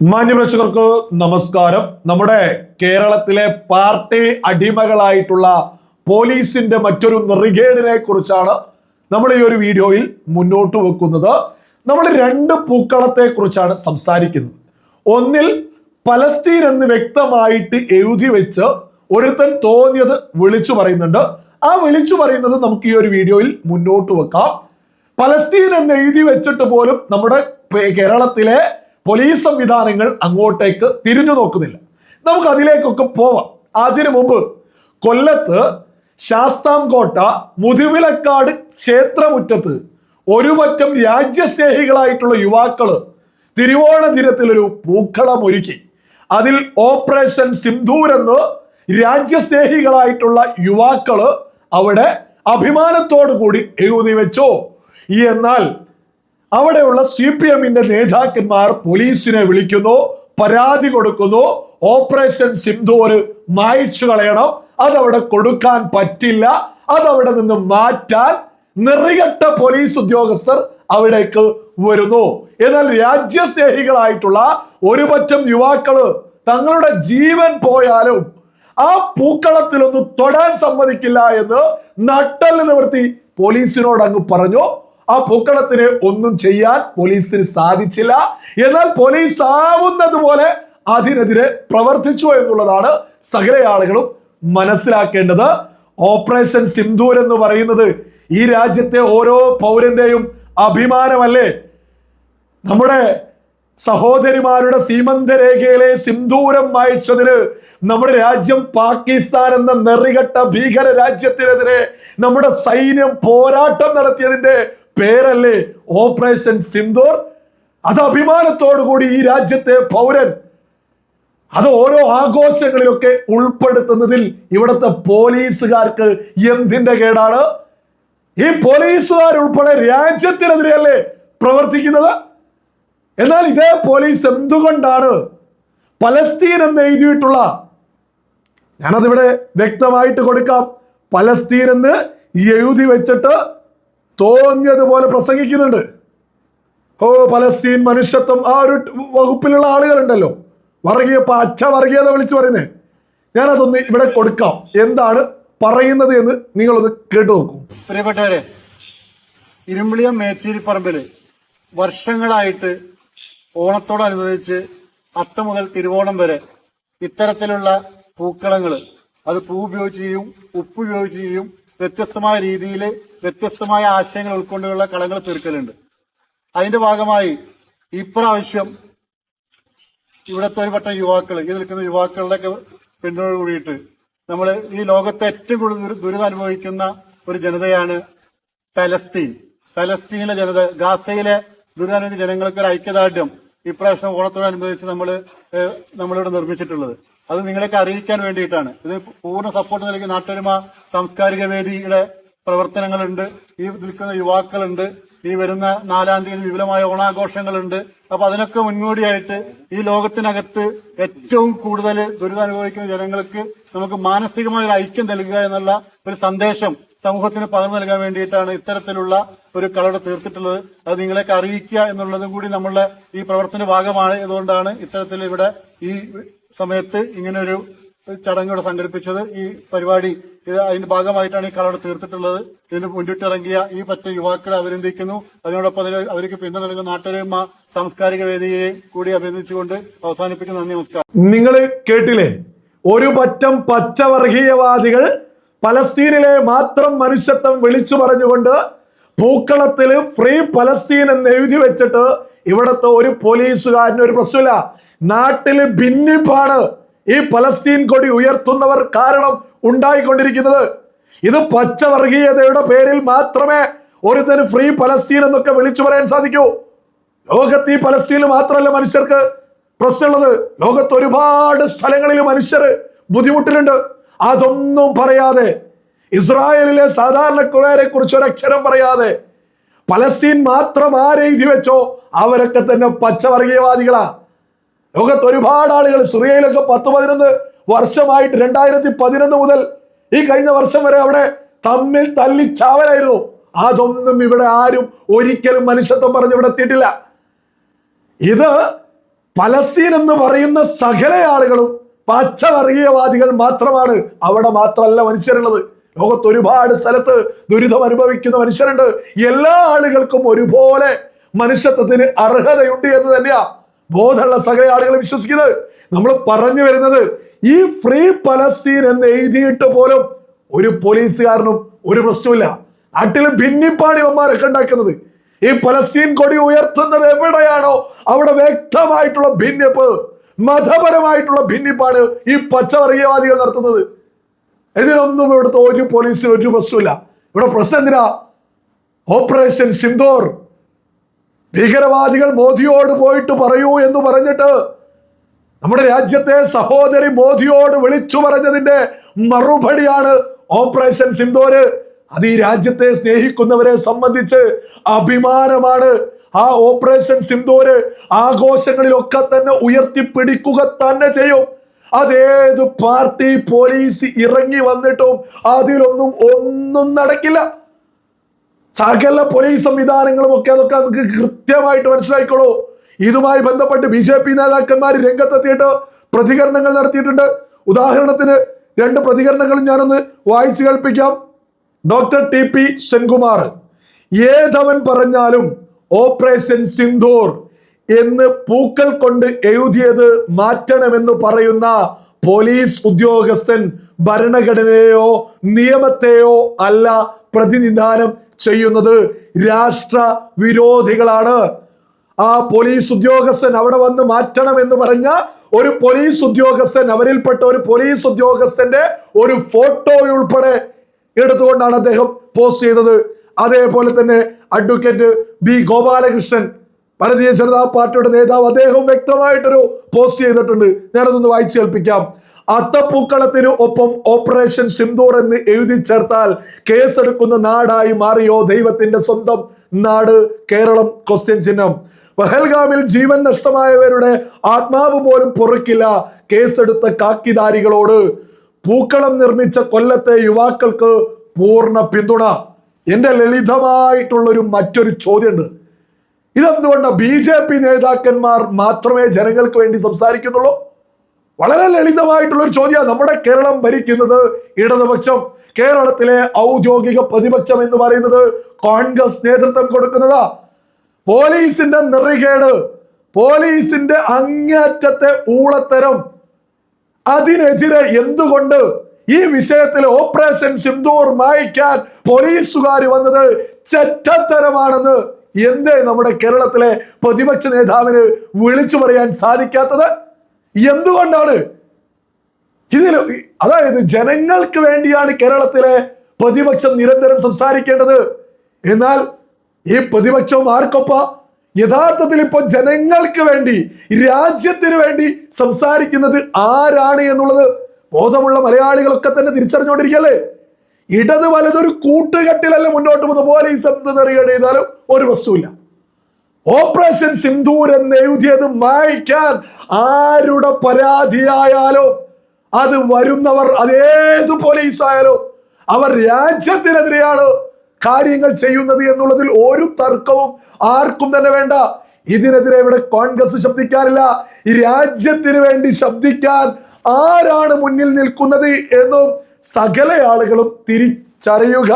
മാന്യപ്രേക്ഷകർക്ക് നമസ്കാരം. നമ്മുടെ കേരളത്തിലെ പാർട്ടി അടിമകളായിട്ടുള്ള പോലീസിന്റെ മറ്റൊരു നെറികേടിനെ കുറിച്ചാണ് നമ്മൾ ഈ ഒരു വീഡിയോയിൽ മുന്നോട്ട് വെക്കുന്നത്. നമ്മൾ രണ്ട് പൂക്കളത്തെ കുറിച്ചാണ് സംസാരിക്കുന്നത്. ഒന്നിൽ പലസ്തീൻ എന്ന് വ്യക്തമായിട്ട് എഴുതി വെച്ച് ഒരുത്തൻ തോന്നിയത് വിളിച്ചു പറയുന്നുണ്ട്. ആ വിളിച്ചു പറയുന്നത് നമുക്ക് ഈ ഒരു വീഡിയോയിൽ മുന്നോട്ട് വെക്കാം. പലസ്തീൻ എന്ന് എഴുതി വെച്ചിട്ട് പോലും നമ്മുടെ കേരളത്തിലെ പോലീസ് സംവിധാനങ്ങൾ അങ്ങോട്ടേക്ക് തിരിഞ്ഞു നോക്കുന്നില്ല. നമുക്ക് അതിലേക്കൊക്കെ പോവാം. അതിനു മുമ്പ് കൊല്ലത്ത് ശാസ്താംകോട്ട മുതിവിലക്കാട് ക്ഷേത്രമുറ്റത്ത് ഒരുപറ്റം രാജ്യസ്നേഹികളായിട്ടുള്ള യുവാക്കൾ തിരുവോണ ദിനത്തിൽ ഒരു പൂക്കളം ഒരുക്കി. അതിൽ ഓപ്പറേഷൻ സിന്ധൂർ എന്ന് രാജ്യസ്നേഹികളായിട്ടുള്ള യുവാക്കൾ അവിടെ അഭിമാനത്തോടു കൂടി എഴുതി വെച്ചോ. എന്നാൽ അവിടെയുള്ള സി പി എമ്മിന്റെ നേതാക്കന്മാർ പോലീസിനെ വിളിക്കുന്നു പരാതി കൊടുക്കുന്നു. ഓപ്പറേഷൻ സിന്ധൂര് മായ്ച്ചു കളയണം. അതവിടെ കൊടുക്കാൻ പറ്റില്ല. അതവിടെ നിന്ന് മാറ്റാൻ നിറികെട്ട പോലീസ് ഉദ്യോഗസ്ഥർ അവിടേക്ക് വരുന്നു. എന്നാൽ രാജ്യസ്നേഹികളായിട്ടുള്ള ഒരുപറ്റം യുവാക്കൾ തങ്ങളുടെ ജീവൻ പോയാലും ആ പൂക്കളത്തിലൊന്നും തൊടാൻ സമ്മതിക്കില്ല എന്ന് നട്ടൽ നിവർത്തി പോലീസിനോട് അങ്ങ് പറഞ്ഞു. ആ പൂക്കളത്തിന് ഒന്നും ചെയ്യാൻ പോലീസിന് സാധിച്ചില്ല. എന്നാൽ പോലീസ് ആവുന്നത് പോലെ അതിനെതിരെ പ്രവർത്തിച്ചു എന്നുള്ളതാണ് സകല ആളുകളും മനസ്സിലാക്കേണ്ടത്. ഓപ്പറേഷൻ സിന്ധൂർ എന്ന് പറയുന്നത് ഈ രാജ്യത്തെ ഓരോ പൗരന്റെയും അഭിമാനമല്ലേ? നമ്മുടെ സഹോദരിമാരുടെ സീമന്ത രേഖയിലെ സിന്ധൂരം വായിച്ചതിന് നമ്മുടെ രാജ്യം പാകിസ്ഥാൻ എന്ന നെറികെട്ട ഭീകര രാജ്യത്തിനെതിരെ നമ്മുടെ സൈന്യം പോരാട്ടം നടത്തിയതിന്റെ പേരല്ലേ? ഓപ്പറേഷൻ സിന്ദൂർ? അത് അഭിമാനത്തോടു കൂടി ഈ രാജ്യത്തെ പൗരൻ അത് ഓരോ ആഘോഷങ്ങളിലൊക്കെ ഉൾപ്പെടുത്തുന്നതിൽ ഇവിടുത്തെ പോലീസുകാർക്ക് എന്തിന്റെ കേടാണ്? ഈ പോലീസുകാർ ഉൾപ്പെടെ രാജ്യത്തിനെതിരെയല്ലേ പ്രവർത്തിക്കുന്നത്? എന്നാൽ ഇതേ പോലീസ് എന്തുകൊണ്ടാണ് പലസ്തീൻ എന്ന് എഴുതിയിട്ടുള്ള ഞാനതിവിടെ വ്യക്തമായിട്ട് കൊടുക്കാം. പലസ്തീൻ എന്ന് എഴുതി വെച്ചിട്ട് തോന്നിയതുപോലെ പ്രസംഗിക്കുന്നുണ്ട്. ഓ പലസ്തീൻ മനുഷ്യത്വം ആ ഒരു വകുപ്പിലുള്ള ആളുകളുണ്ടല്ലോ. വർഗീയ പച്ച വർഗീയത വിളിച്ചു പറയുന്നേ. ഞാനതൊന്ന് ഇവിടെ കൊടുക്കാം. എന്താണ് പറയുന്നത് എന്ന് നിങ്ങളൊന്ന് കേട്ടു നോക്കൂ. പ്രിയപ്പെട്ടവരെ ഇരുമ്പിളിയം മേച്ചേരിപ്പറമ്പിൽ വർഷങ്ങളായിട്ട് ഓണത്തോടനുബന്ധിച്ച് അത്ത മുതൽ തിരുവോണം വരെ ഇത്തരത്തിലുള്ള പൂക്കളങ്ങൾ അത് പൂ ഉപയോഗിച്ച് ചെയ്യും ഉപ്പ് ഉപയോഗിച്ച് ചെയ്യും വ്യത്യസ്തമായ രീതിയിൽ വ്യത്യസ്തമായ ആശയങ്ങൾ ഉൾക്കൊണ്ടുള്ള കളങ്ങൾ തീർക്കലുണ്ട്. അതിന്റെ ഭാഗമായി ഇപ്രാവശ്യം ഇവിടുത്തെ ഒരു പട്ടം യുവാക്കൾ ഈ നിൽക്കുന്ന യുവാക്കളുടെ പിന്തുണ കൂടിയിട്ട് നമ്മൾ ഈ ലോകത്തെ ഏറ്റവും കൂടുതൽ ദുരി- ദുരിതം അനുഭവിക്കുന്ന ഒരു ജനതയാണ് പലസ്തീൻ. പലസ്തീനിലെ ജനത ഗാസയിലെ ദുരിതാനുഭവിക്കുന്ന ജനങ്ങൾക്ക് ഒരു ഐക്യദാർഢ്യം ഇപ്രാവശ്യം ഓണത്തോടനുബന്ധിച്ച് നമ്മൾ നമ്മളിവിടെ നിർമ്മിച്ചിട്ടുള്ളത്. അത് നിങ്ങളെയൊക്കെ അറിയിക്കാൻ വേണ്ടിയിട്ടാണ്. ഇത് പൂർണ സപ്പോർട്ട് നൽകി നാട്ടൊരുമ സാംസ്കാരിക വേദിയുടെ പ്രവർത്തനങ്ങളുണ്ട് ഈ നിൽക്കുന്ന യുവാക്കളുണ്ട് ഈ വരുന്ന നാലാം തീയതി വിപുലമായ ഓണാഘോഷങ്ങളുണ്ട്. അപ്പൊ അതിനൊക്കെ മുന്നോടിയായിട്ട് ഈ ലോകത്തിനകത്ത് ഏറ്റവും കൂടുതൽ ദുരിതമനുഭവിക്കുന്ന ജനങ്ങൾക്ക് നമുക്ക് മാനസികമായ ഒരു ഐക്യം നൽകുക എന്നുള്ള ഒരു സന്ദേശം സമൂഹത്തിന് പകർന്നു നൽകാൻ വേണ്ടിയിട്ടാണ് ഇത്തരത്തിലുള്ള ഒരു കളവിടെ തീർത്തിട്ടുള്ളത്. അത് നിങ്ങളെയൊക്കെ അറിയിക്കുക എന്നുള്ളതും കൂടി നമ്മളുടെ ഈ പ്രവർത്തന ഭാഗമാണ്. അതുകൊണ്ടാണ് ഇത്തരത്തിൽ ഇവിടെ ഈ സമയത്ത് ഇങ്ങനൊരു ചടങ്ങ് സംഘടിപ്പിച്ചത് ഈ പരിപാടി ഇത് അതിന്റെ ഭാഗമായിട്ടാണ് ഈ കളവിടെ തീർത്തിട്ടുള്ളത്. ഇതിന് മുന്നിട്ടിറങ്ങിയ ഈ പറ്റ യുവാക്കളെ അഭിനന്ദിക്കുന്നു. അതിനോടൊപ്പം അതിന് അവർക്ക് പിന്തുണ നൽകുന്ന നാട്ടുകാരമ്മ സാംസ്കാരിക വേദിയെ കൂടി അഭിനന്ദിച്ചുകൊണ്ട് അവസാനിപ്പിക്കുന്നു. നന്ദി നമസ്കാരം. നിങ്ങൾ കേട്ടില്ലേ? ഒരു പറ്റം പച്ചവർഗീയവാദികൾ പലസ്തീനിലെ മാത്രം മനുഷ്യത്വം വിളിച്ചു പറഞ്ഞുകൊണ്ട് പൂക്കളത്തിൽ ഫ്രീ പലസ്തീൻ എന്ന് എഴുതി വെച്ചിട്ട് ഇവിടുത്തെ ഒരു പോലീസുകാരൻ ഒരു പ്രശ്നമില്ല. നാട്ടിൽ ഭിന്നിപ്പാണ് ഈ പലസ്തീൻ കൊടി ഉയർത്തുന്നവർ കാരണം ഉണ്ടായിക്കൊണ്ടിരിക്കുന്നത്. ഇത് പച്ചവർഗീയതയുടെ പേരിൽ മാത്രമേ ഒരുത്തന് ഫ്രീ പലസ്തീൻ എന്നൊക്കെ വിളിച്ചു പറയാൻ സാധിക്കൂ. ലോകത്ത് ഈ പലസ്തീനിൽ മാത്രമല്ല മനുഷ്യർക്ക് പ്രശ്നമുള്ളത്. ലോകത്ത് ഒരുപാട് സ്ഥലങ്ങളിൽ മനുഷ്യർ ബുദ്ധിമുട്ടിലുണ്ട്. അതൊന്നും പറയാതെ ഇസ്രായേലിലെ സാധാരണക്കാരെ കുറിച്ച് ഒരക്ഷരം പറയാതെ പലസ്തീൻ മാത്രം ആരെഴുതി വെച്ചോ അവരൊക്കെ തന്നെ പച്ചവർഗീയവാദികളാ. ലോകത്ത് ഒരുപാട് ആളുകൾ സിറിയയിലൊക്കെ പത്ത് പതിനൊന്ന് വർഷമായിട്ട് രണ്ടായിരത്തി പതിനൊന്ന് മുതൽ ഈ കഴിഞ്ഞ വർഷം വരെ അവിടെ തമ്മിൽ തല്ലിച്ചാവലായിരുന്നു. അതൊന്നും ഇവിടെ ആരും ഒരിക്കലും മനുഷ്യത്വം പറഞ്ഞ് ഇവിടെ എത്തിയിട്ടില്ല. ഇത് പലസ്തീൻ എന്ന് പറയുന്ന സകല ആളുകളും പച്ചവർഗീയവാദികൾ മാത്രമാണ്. അവിടെ മാത്രമല്ല മനുഷ്യരുള്ളത്. ലോകത്ത് ഒരുപാട് സ്ഥലത്ത് ദുരിതം അനുഭവിക്കുന്ന മനുഷ്യരുണ്ട്. എല്ലാ ആളുകൾക്കും ഒരുപോലെ മനുഷ്യത്വത്തിന് അർഹതയുണ്ട് എന്ന് തന്നെയാ ബോധമുള്ള സകല ആളുകൾ വിശ്വസിക്കുന്നത്. നമ്മൾ പറഞ്ഞു വരുന്നത് ഈ ഫ്രീ പലസ്തീൻ എന്ന് എഴുതിയിട്ട് പോലും ഒരു പോലീസുകാരനും ഒരു പ്രശ്നമില്ല നാട്ടിലും ഭിന്നിപ്പാണ് ഇവന്മാരൊക്കെ ഉണ്ടാക്കുന്നത്. ഈ പലസ്തീൻ കൊടി ഉയർത്തുന്നത് എവിടെയാണോ അവിടെ വ്യക്തമായിട്ടുള്ള ഭിന്നിപ്പ് മതപരമായിട്ടുള്ള ഭിന്നിപ്പാണ് ഈ പച്ചവർഗീയവാദികൾ നടത്തുന്നത്. ഇതിനൊന്നും ഇവിടുത്തെ ഒരു പോലീസിന് ഒരു പ്രശ്നമില്ല ഇവിടെ പ്രശ്നം എന്തിനാ ഓപ്പറേഷൻ സിന്ദൂർ. ഭീകരവാദികൾ മോദിയോട് പോയിട്ട് പറയൂ എന്ന് പറഞ്ഞിട്ട് നമ്മുടെ രാജ്യത്തെ സഹോദരി മോദിയോട് വിളിച്ചു പറഞ്ഞതിന്റെ മറുപടിയാണ് ഓപ്പറേഷൻ സിന്ധോര് അത് ഈ രാജ്യത്തെ സ്നേഹിക്കുന്നവരെ സംബന്ധിച്ച് അഭിമാനമാണ്. ആ ഓപ്പറേഷൻ സിന്ദൂര് ആഘോഷങ്ങളിലൊക്കെ തന്നെ ഉയർത്തിപ്പിടിക്കുക തന്നെ ചെയ്യും. അതേത് പാർട്ടി പോലീസ് ഇറങ്ങി വന്നിട്ടും അതിലൊന്നും ഒന്നും നടക്കില്ല. സകല പോലീസ് സംവിധാനങ്ങളും ഒക്കെ അതൊക്കെ നമുക്ക് കൃത്യമായിട്ട് മനസ്സിലായിക്കോളൂ. ഇതുമായി ബന്ധപ്പെട്ട് ബി ജെ പി നേതാക്കന്മാർ രംഗത്തെത്തിയിട്ട് പ്രതികരണങ്ങൾ നടത്തിയിട്ടുണ്ട്. ഉദാഹരണത്തിന് രണ്ട് പ്രതികരണങ്ങളും ഞാനൊന്ന് വായിച്ചു കേൾപ്പിക്കാം. ഡോക്ടർ ടി പി സെൻകുമാർ ഏതവൻ പറഞ്ഞാലും ഓപ്പറേഷൻ സിന്ധൂർ എന്ന് പൂക്കൾ കൊണ്ട് എഴുതിയത് മാറ്റണമെന്ന് പറയുന്ന പോലീസ് ഉദ്യോഗസ്ഥൻ ഭരണഘടനയെയോ നിയമത്തെയോ അല്ല പ്രതിനിധാനം ചെയ്യുന്നത് രാഷ്ട്ര വിരോധികളാണ് ആ പോലീസ് ഉദ്യോഗസ്ഥൻ അവിടെ വന്ന് മാറ്റണം എന്ന് പറഞ്ഞ ഒരു പോലീസ് ഉദ്യോഗസ്ഥൻ അവരിൽപ്പെട്ട ഒരു പോലീസ് ഉദ്യോഗസ്ഥന്റെ ഒരു ഫോട്ടോ ഉൾപ്പെടെ എടുത്തുകൊണ്ടാണ് അദ്ദേഹം പോസ്റ്റ് ചെയ്തത്. അതേപോലെ തന്നെ അഡ്വക്കേറ്റ് ബി ഗോപാലകൃഷ്ണൻ ഭാരതീയ ജനതാ പാർട്ടിയുടെ നേതാവ് അദ്ദേഹം വ്യക്തമായിട്ടൊരു പോസ്റ്റ് ചെയ്തിട്ടുണ്ട്. ഞാനതൊന്ന് വായിച്ചു കേൾപ്പിക്കാം. അത്തപ്പൂക്കളത്തിന് ഒപ്പം ഓപ്പറേഷൻ സിന്ദൂർ എന്ന് എഴുതി ചേർത്താൽ കേസെടുക്കുന്ന നാടായി മാറിയോ ദൈവത്തിന്റെ സ്വന്തം നാട്? കേരളം? ക്വസ്റ്റ്യൻ ചിഹ്നം. പഹൽഗാമിൽ ജീവൻ നഷ്ടമായവരുടെ ആത്മാവ് പോലും പൊറുക്കില്ല കേസെടുത്ത കാക്കിധാരികളോട് പൂക്കളം നിർമ്മിച്ച കൊല്ലത്തെ യുവാക്കൾക്ക് പൂർണ പിന്തുണ. എന്റെ ലളിതമായിട്ടുള്ളൊരു മറ്റൊരു ചോദ്യമുണ്ട്. ഇതെന്തുകൊണ്ടാണ് ബി ജെ പി നേതാക്കന്മാർ മാത്രമേ ജനങ്ങൾക്ക് വേണ്ടി സംസാരിക്കുന്നുള്ളൂ? വളരെ ലളിതമായിട്ടുള്ള ഒരു ചോദ്യമാണ് നമ്മുടെ കേരളം ഭരിക്കുന്നത് ഇടതുപക്ഷം കേരളത്തിലെ ഔദ്യോഗിക പ്രതിപക്ഷം എന്ന് പറയുന്നത് കോൺഗ്രസ് നേതൃത്വം കൊടുക്കുന്നതാ. പോലീസിന്റെ നിറികേട് പോലീസിന്റെ അങ്ങേറ്റത്തെ ഊളത്തരം. അതിനെതിരെ എന്തുകൊണ്ട് ഈ വിഷയത്തിൽ ഓപ്പറേഷൻ സിന്ദൂർ മായ്ക്കാൻ പോലീസുകാർ വന്നത് ചെറ്റത്തരമാണെന്ന് എന്തേ നമ്മുടെ കേരളത്തിലെ പ്രതിപക്ഷ നേതാവിന് വിളിച്ചു പറയാൻ സാധിക്കാത്തത്? എന്തുകൊണ്ടാണ്? ഇതിൽ അതായത് ജനങ്ങൾക്ക് വേണ്ടിയാണ് കേരളത്തിലെ പ്രതിപക്ഷം നിരന്തരം സംസാരിക്കേണ്ടത്. എന്നാൽ ഈ പ്രതിപക്ഷം ആർക്കൊപ്പ? യഥാർത്ഥത്തിൽ ഇപ്പോൾ ജനങ്ങൾക്ക് വേണ്ടി രാജ്യത്തിന് വേണ്ടി സംസാരിക്കുന്നത് ആരാണ് എന്നുള്ളത് ബോധമുള്ള മലയാളികളൊക്കെ തന്നെ തിരിച്ചറിഞ്ഞുകൊണ്ടിരിക്കല്ലേ ഇടത് വലതൊരു കൂട്ടുകെട്ടിലല്ല മുന്നോട്ട് പോകുന്ന ഈ എന്ത് നെറികേട് ചെയ്താലും ഒരു വസ്തുവില്ല. ഓപ്പറേഷൻ സിന്ധൂർ എന്ന് എഴുതിയത് മായ്ക്കാൻ ആരുടെ പരാതിയായാലോ അത് വരുന്നവർ അതേത് പോലീസ് ആയാലും അവർ രാജ്യത്തിനെതിരെയാണ് കാര്യങ്ങൾ ചെയ്യുന്നത് എന്നുള്ളതിൽ ഒരു തർക്കവും ആർക്കും തന്നെ വേണ്ട. ഇതിനെതിരെ ഇവിടെ കോൺഗ്രസ് ശബ്ദിക്കാറില്ല. ഈ രാജ്യത്തിന് വേണ്ടി ശബ്ദിക്കാൻ ആരാണ് മുന്നിൽ നിൽക്കുന്നത് എന്നും സകല ആളുകളും തിരിച്ചറിയുക.